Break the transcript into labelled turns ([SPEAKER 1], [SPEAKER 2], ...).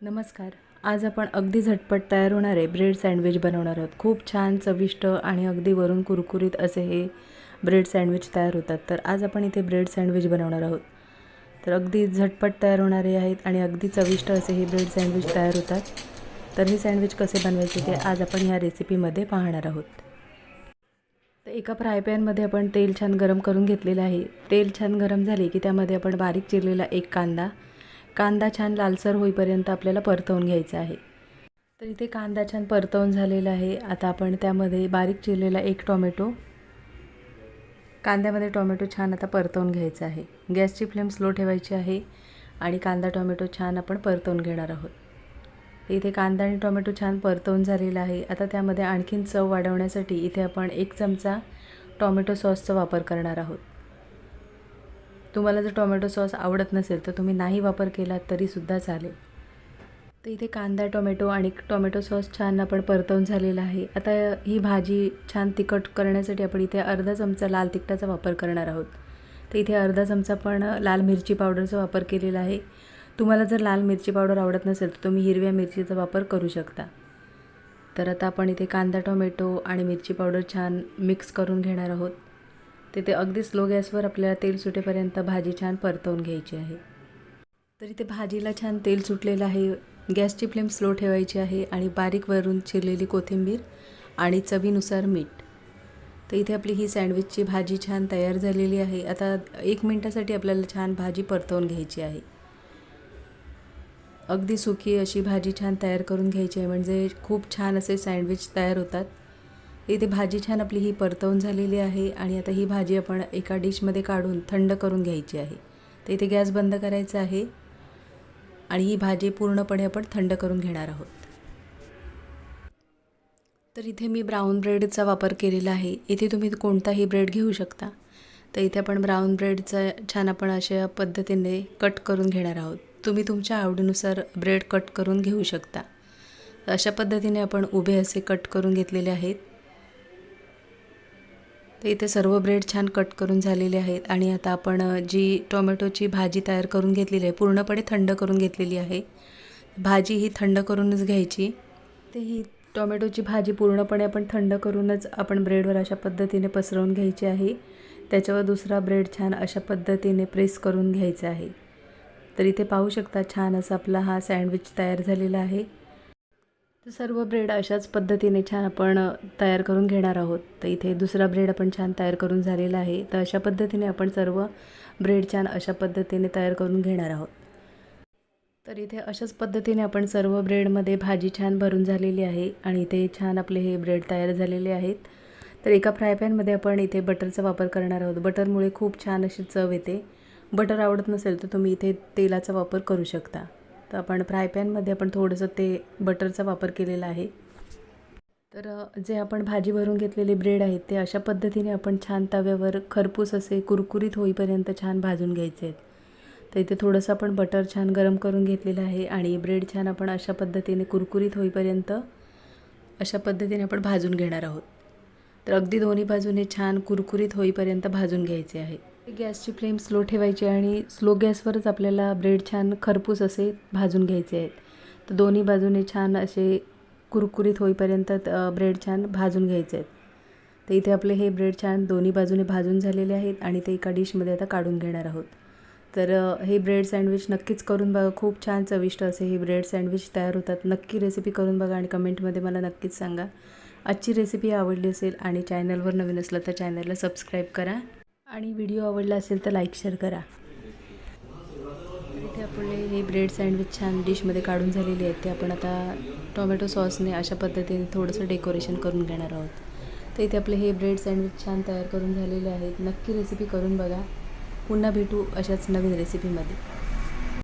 [SPEAKER 1] नमस्कार. आज आपण अगदी झटपट तयार होणारे ब्रेड सँडविच बनवणार आहोत. खूप छान चविष्ट आणि अगदी वरून कुरकुरीत असे हे ब्रेड सँडविच तयार होतात. तर आज आपण इथे ब्रेड सँडविच बनवणार आहोत. तर अगदी झटपट तयार होणारे आहेत आणि अगदी चविष्ट असे हे ब्रेड सँडविच तयार होतात. तर हे सँडविच कसे बनवायचे ते आज आपण ह्या रेसिपीमध्ये पाहणार आहोत. तर एका फ्राय पॅनमध्ये आपण तेल छान गरम करून घेतलेलं आहे. तेल छान गरम झाले की त्यामध्ये आपण बारीक चिरलेला एक कांदा कांदा छान लालसर होईपर्यंत आपल्याला परतवून घ्यायचा आहे. तर इथे कांदा छान परतवून झालेला आहे. आता आपण त्यामध्ये बारीक चिरलेला एक टोमॅटो कांद्यामध्ये टोमॅटो छान आता परतवून घ्यायचा आहे. गॅसची फ्लेम स्लो ठेवायची आहे आणि कांदा टोमॅटो छान आपण परतवून घेणार आहोत. इथे कांदा आणि टोमॅटो छान परतवून झालेला आहे. आता त्यामध्ये आणखीन चव वाढवण्यासाठी इथे आपण एक चमचा टोमॅटो सॉसचा वापर करणार आहोत. तुम्हाला जर टोमॅटो सॉस आवडत नसेल तर तुम्ही नाही वापर केला तरीसुद्धा चालेल. तर इथे कांदा टोमॅटो आणि टोमॅटो सॉस छान आपण परतवून झालेला आहे. आता ही भाजी छान तिखट करण्यासाठी आपण इथे अर्धा चमचा लाल तिखटाचा वापर करणार आहोत. तर इथे अर्धा चमचा पण लाल मिरची पावडरचा वापर केलेला आहे. तुम्हाला जर लाल मिरची पावडर आवडत नसेल तर तुम्ही हिरव्या मिरचीचा वापर करू शकता. तर आता आपण इथे कांदा टोमॅटो आणि मिरची पावडर छान मिक्स करून घेणार आहोत. तिथे अगदी स्लो गॅसवर आपल्याला तेल सुटेपर्यंत भाजी छान परतवून घ्यायची आहे. तर इथे भाजीला छान तेल सुटलेलं आहे. गॅसची फ्लेम स्लो ठेवायची आहे आणि बारीक वरून चिरलेली कोथिंबीर आणि चवीनुसार मीठ. तर इथे आपली ही सँडविचची भाजी छान तयार झालेली आहे. आता एक मिनटासाठी आपल्याला छान भाजी परतवून घ्यायची आहे. अगदी सुकी अशी भाजी छान तयार करून घ्यायची आहे. म्हणजे खूप छान असे सँडविच तयार होतात. इथे भाजी छान आपली ही परतवून झालेली आहे आणि आता ही भाजी आपण एका डिशमध्ये काढून थंड करून घ्यायची आहे. तर इथे गॅस बंद करायचा आहे आणि ही भाजी पूर्णपणे आपण थंड करून घेणार आहोत. तर इथे मी ब्राऊन ब्रेडचा वापर केलेला आहे. इथे तुम्ही कोणताही ब्रेड घेऊ शकता. तर इथे आपण ब्राऊन ब्रेडचा छान आपण अशा पद्धतीने कट करून घेणार आहोत. तुम्ही तुमच्या आवडीनुसार ब्रेड कट करून घेऊ शकता. अशा पद्धतीने आपण उभे असे कट करून घेतलेले आहेत. तर इथे सर्व ब्रेड छान कट करून झालेले आहेत आणि आता आपण जी टोमॅटोची भाजी तयार करून घेतलेली आहे पूर्णपणे थंड करून घेतलेली आहे. भाजी ही थंड करूनच घ्यायची. ते ही टोमॅटोची भाजी पूर्णपणे आपण थंड करूनच आपण ब्रेडवर अशा पद्धतीने पसरवून घ्यायची आहे. त्याच्यावर दुसरा ब्रेड छान अशा पद्धतीने प्रेस करून घ्यायचा आहे. तर इथे पाहू शकता छान असा आपला हा सँडविच तयार झालेला आहे. तर सर्व ब्रेड अशाच पद्धतीने छान आपण तयार करून घेणार आहोत. तर इथे दुसरा ब्रेड आपण छान तयार करून झालेला आहे. तर अशा पद्धतीने आपण सर्व ब्रेड छान अशा पद्धतीने तयार करून घेणार आहोत. तर इथे अशाच पद्धतीने आपण सर्व ब्रेडमध्ये भाजी छान भरून झालेली आहे आणि इथे छान आपले हे ब्रेड तयार झालेले आहेत. तर एका फ्राय पॅनमध्ये आपण इथे बटरचा वापर करणार आहोत. बटरमुळे खूप छान अशी चव येते. बटर आवडत नसेल तर तुम्ही इथे तेलाचा वापर करू शकता. तर आपण फ्राय पॅनमध्ये आपण थोडंसं ते बटरचा वापर केलेला आहे. तर जे आपण भाजी भरून घेतलेले ब्रेड आहेत ते अशा पद्धतीने आपण छान तव्यावर खरपूस असे कुरकुरीत होईपर्यंत छान भाजून घ्यायचे आहेत. तर इथे थोडंसं आपण बटर छान गरम करून घेतलेलं आहे आणि ब्रेड छान आपण अशा पद्धतीने कुरकुरीत होईपर्यंत अशा पद्धतीने आपण भाजून घेणार आहोत. तर अगदी दोन्ही बाजूने छान कुरकुरीत होईपर्यंत भाजून घ्यायचे आहे. गॅसची फ्लेम स्लो ठेवायची आणि स्लो गॅसवरच आपल्याला ब्रेड छान खरपूस असे भाजून घ्यायचे आहेत. तर दोन्ही बाजूने छान असे कुरकुरीत होईपर्यंत ब्रेड छान भाजून घ्यायचे आहेत. तर इथे आपले हे ब्रेड छान दोन्ही बाजूने भाजून झालेले आहेत आणि ते एका डिशमध्ये आता काढून घेणार आहोत. तर हे ब्रेड सँडविच नक्कीच करून बघा. खूप छान चविष्ट असे हे ब्रेड सँडविच तयार होतात. नक्की रेसिपी करून बघा आणि कमेंटमध्ये मला नक्कीच सांगा. आजची रेसिपी आवडली असेल आणि चॅनलवर नवीन असलं तर चॅनलला सबस्क्राईब करा. आणि व्हिडिओ आवडला असेल तर लाईक शेअर करा. इथे आपले हे ब्रेड सँडविच छान डिशमध्ये काढून झालेले आहेत. ते आपण आता टोमॅटो सॉसने अशा पद्धतीने थोडंसं डेकोरेशन करून घेणार आहोत. तर इथे आपले हे ब्रेड सँडविच छान तयार करून झालेले आहेत. नक्की रेसिपी करून बघा. पुन्हा भेटू अशाच नवीन रेसिपीमध्ये